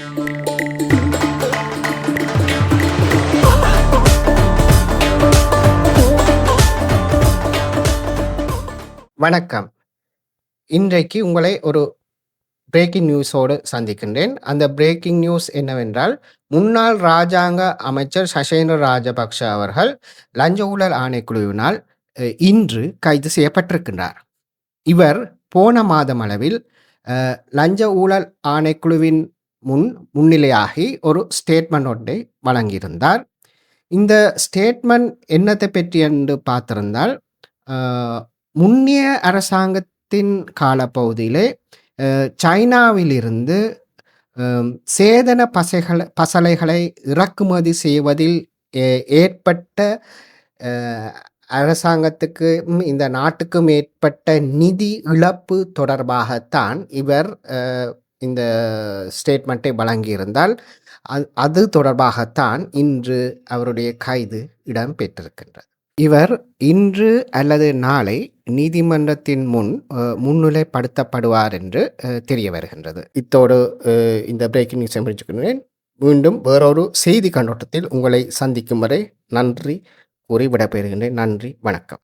வணக்கம். இன்றைக்கு உங்களை ஒரு பிரேக்கிங் நியூஸோடு சந்திக்கின்றேன். அந்த பிரேக்கிங் நியூஸ் என்னவென்றால் முன்னாள் ராஜாங்க அமைச்சர் சசேந்திர ராஜபக்ஷ அவர்கள் லஞ்ச ஊழல் ஆணைக்குழுவினால் இன்று கைது செய்யப்பட்டிருக்கின்றார். இவர் போன மாதம் அளவில் லஞ்ச ஊழல் ஆணைக்குழுவின் முன் முன்னிலையாகி ஒரு ஸ்டேட்மெண்ட் ஒன்றை வழங்கியிருந்தார். இந்த ஸ்டேட்மெண்ட் என்னத்தை பற்றி என்று பார்த்திருந்தால் முன்னிய அரசாங்கத்தின் காலப்பகுதியிலே சைனாவிலிருந்து சேதன பசைகள் பசலைகளை இறக்குமதி செய்வதில் ஏ- ஏற்பட்ட அரசாங்கத்துக்கும் இந்த நாட்டுக்கும் ஏற்பட்ட நிதி இழப்பு தொடர்பாகத்தான் இவர் இந்த ஸ்டேட்மெண்ட்டை வழங்கியிருந்தால் அது அது தொடர்பாகத்தான் இன்று அவருடைய கைது இடம்பெற்றிருக்கின்றது. இவர் இன்று அல்லது நாளை நீதிமன்றத்தின் முன் முன்னிலைப்படுத்தப்படுவார் என்று தெரிய வருகின்றது இத்தோடு இந்த பிரேக்கிங் நியூஸை முடிச்சுக்கிறேன் மீண்டும் வேறொரு செய்தி கண்ணோட்டத்தில் உங்களை சந்திக்கும் வரை நன்றி கூறி விடைபெறுகின்றேன். நன்றி வணக்கம்.